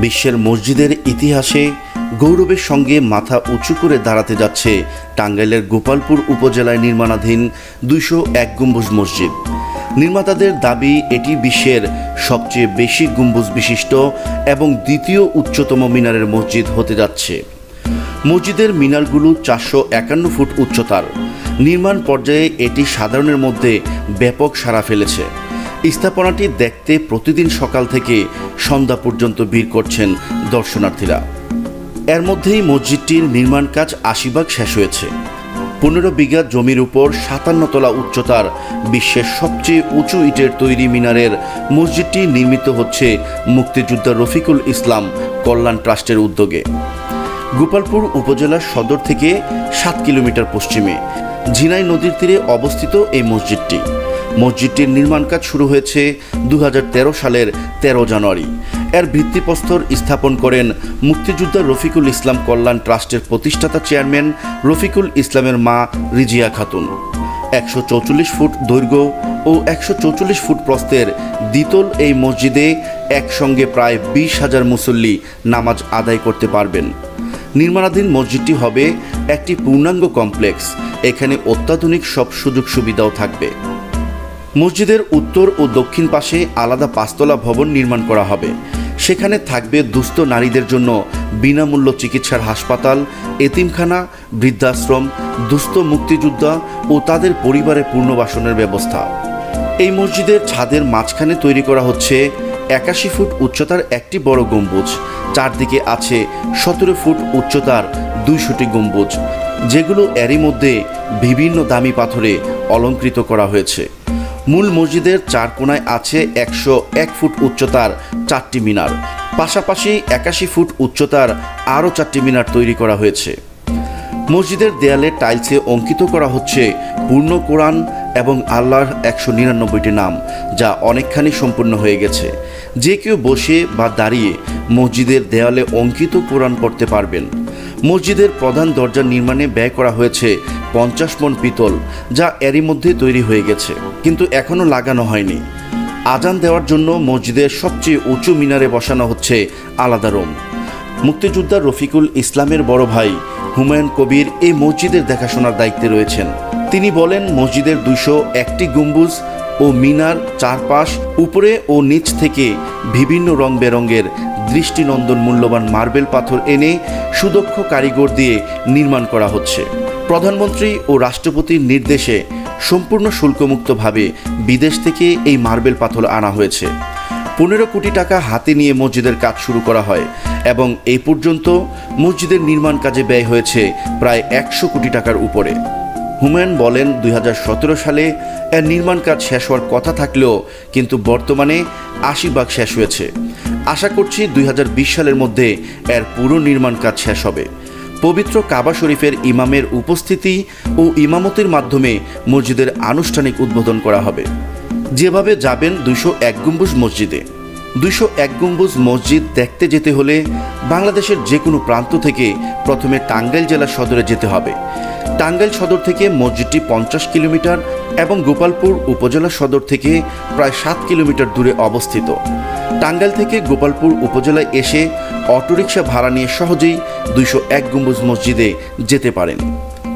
বিশ্বের মসজিদের ইতিহাসে গৌরবের সঙ্গে মাথা উঁচু করে দাঁড়াতে যাচ্ছে টাঙ্গাইলের গোপালপুর উপজেলায় নির্মাণাধীন দুইশো এক গম্বুজ মসজিদ। নির্মাতাদের দাবি, এটি বিশ্বের সবচেয়ে বেশি গম্বুজ বিশিষ্ট এবং দ্বিতীয় উচ্চতম মিনারের মসজিদ হতে যাচ্ছে। মসজিদের মিনারগুলো চারশো একান্ন ফুট উচ্চতার। নির্মাণ পর্যায়ে এটি সাধারণের মধ্যে ব্যাপক সাড়া ফেলেছে। স্থাপনাটি দেখতে প্রতিদিন সকাল থেকে সন্ধ্যা পর্যন্ত ভিড় করছেন দর্শনার্থীরা। এর মধ্যেই মসজিদটির নির্মাণ কাজ আশি ভাগ শেষ হয়েছে। পনেরো বিঘা জমির উপর সাতান্ন তলা উচ্চতার বিশ্বের সবচেয়ে উঁচু ইটের তৈরি মিনারের মসজিদটি নির্মিত হচ্ছে মুক্তিযোদ্ধা রফিকুল ইসলাম কল্যাণ ট্রাস্টের উদ্যোগে। গোপালপুর উপজেলার সদর থেকে সাত কিলোমিটার পশ্চিমে, ঝিনাই নদীর তীরে অবস্থিত এই মসজিদটি। মসজিদটির নির্মাণ কাজ শুরু হয়েছে দু হাজার তেরো সালের তেরো জানুয়ারি। এর ভিত্তিপ্রস্তর স্থাপন করেন মুক্তিযোদ্ধা রফিকুল ইসলাম কল্যাণ ট্রাস্টের প্রতিষ্ঠাতা চেয়ারম্যান রফিকুল ইসলামের মা রিজিয়া খাতুন। একশো ফুট দৈর্ঘ্য ও একশো ফুট প্রস্থের দ্বিতল এই মসজিদে একসঙ্গে প্রায় বিশ হাজার মুসল্লি নামাজ আদায় করতে পারবেন। নির্মাণাধীন মসজিদটি হবে একটি পূর্ণাঙ্গ কমপ্লেক্স। এখানে অত্যাধুনিক সব সুযোগ সুবিধাও থাকবে। মসজিদের উত্তর ও দক্ষিণ পাশে আলাদা পাঁচতলা ভবন নির্মাণ করা হবে। সেখানে থাকবে দুস্থ নারীদের জন্য বিনামূল্য চিকিৎসার হাসপাতাল, এতিমখানা, বৃদ্ধাশ্রম, দুস্থ মুক্তিযোদ্ধা ও তাদের পরিবারের পুনর্বাসনের ব্যবস্থা। এই মসজিদের ছাদের মাঝখানে তৈরি করা হচ্ছে একাশি ফুট উচ্চতার একটি বড় গম্বুজ। চারদিকে আছে সতেরো ফুট উচ্চতার দুইশোটি গম্বুজ, যেগুলো এরই মধ্যে বিভিন্ন দামি পাথরে অলঙ্কৃত করা হয়েছে। মূল মসজিদের চার কোনায় আছে একশো এক ফুট উচ্চতার চারটি মিনার। পাশাপাশি একাশি ফুট উচ্চতার আরও চারটি মিনার তৈরি করা হয়েছে। মসজিদের দেয়ালে টাইলসে অঙ্কিত করা হচ্ছে পূর্ণ কোরআন এবং আল্লাহর একশো নিরানব্বইটি নাম, যা অনেকখানি সম্পূর্ণ হয়ে গেছে। যে কেউ বসে বা দাঁড়িয়ে মসজিদের দেয়ালে অঙ্কিত কোরআন পড়তে পারবেন। মসজিদের প্রধান দরজা নির্মাণে ব্যয় করা হয়েছে পঞ্চাশ মন পিতল, যা এরই মধ্যে তৈরি হয়ে গেছে, কিন্তু এখনও লাগানো হয়নি। আজান দেওয়ার জন্য মসজিদের সবচেয়ে উঁচু মিনারে বসানো হচ্ছে আলাদা রোম। মুক্তিযোদ্ধা রফিকুল ইসলামের বড় ভাই হুমায়ুন কবির এই মসজিদের দেখাশোনার দায়িত্বে রয়েছেন। তিনি বলেন, মসজিদের দুশো একটি গম্বুজ ও মিনার চারপাশ উপরে ও নিচ থেকে বিভিন্ন রং বেরঙের দৃষ্টিনন্দন মূল্যবান মার্বেল পাথর এনে সুদক্ষ কারিগর দিয়ে নির্মাণ করা হচ্ছে। প্রধানমন্ত্রী ও রাষ্ট্রপতির নির্দেশে সম্পূর্ণ শুল্কমুক্তভাবে বিদেশ থেকে এই মার্বেল পাথর আনা হয়েছে। পনেরো কোটি টাকা হাতে নিয়ে মসজিদের কাজ শুরু করা হয় এবং এই পর্যন্ত মসজিদের নির্মাণ কাজে ব্যয় হয়েছে প্রায় একশো কোটি টাকার উপরে। হুমায়ুন বলেন, দুই হাজার সতেরো সালে এর নির্মাণ কাজ শেষ হওয়ার কথা থাকলেও কিন্তু বর্তমানে আশি ভাগ শেষ হয়েছে। আশা করছি দুই হাজার বিশ সালের মধ্যে এর পুরো নির্মাণ কাজ শেষ হবে। পবিত্র কাবা শরীফের ইমামের উপস্থিতি ও ইমামতির মাধ্যমে মসজিদের আনুষ্ঠানিক উদ্বোধন করা হবে। যেভাবে যাবেন দুইশো এক গম্বুজ মসজিদে। দুইশো এক গম্বুজ মসজিদ দেখতে যেতে হলে বাংলাদেশের যে কোনো প্রান্ত থেকে প্রথমে টাঙ্গাইল জেলা সদরে যেতে হবে। টাঙ্গাইল সদর থেকে মসজিদটি পঞ্চাশ কিলোমিটার এবং গোপালপুর উপজেলা সদর থেকে প্রায় সাত কিলোমিটার দূরে অবস্থিত। টাঙ্গাইল থেকে গোপালপুর উপজেলায় এসে অটোরিকশা ভাড়া নিয়ে সহজেই দুইশো এক গম্বুজ মসজিদে যেতে পারেন।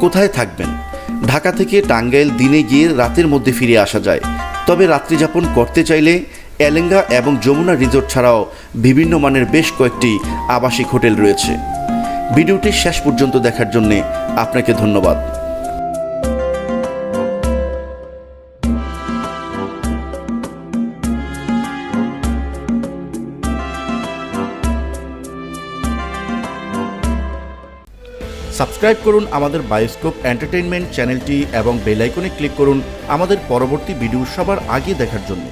কোথায় থাকবেন? ঢাকা থেকে টাঙ্গাইল দিনে গিয়ে রাতের মধ্যে ফিরে আসা যায়। তবে রাত্রিযাপন করতে চাইলে এলেঙ্গা এবং যমুনা রিসোর্ট ছাড়াও বিভিন্ন মানের বেশ কয়েকটি আবাসিক হোটেল রয়েছে। ভিডিওটি শেষ পর্যন্ত দেখার জন্যে আপনাকে ধন্যবাদ। সাবস্ক্রাইব করুন আমাদের বায়োস্কোপ এন্টারটেনমেন্ট চ্যানেলটি এবং বেলাইকনে ক্লিক করুন আমাদের পরবর্তী ভিডিও সবার আগে দেখার জন্য।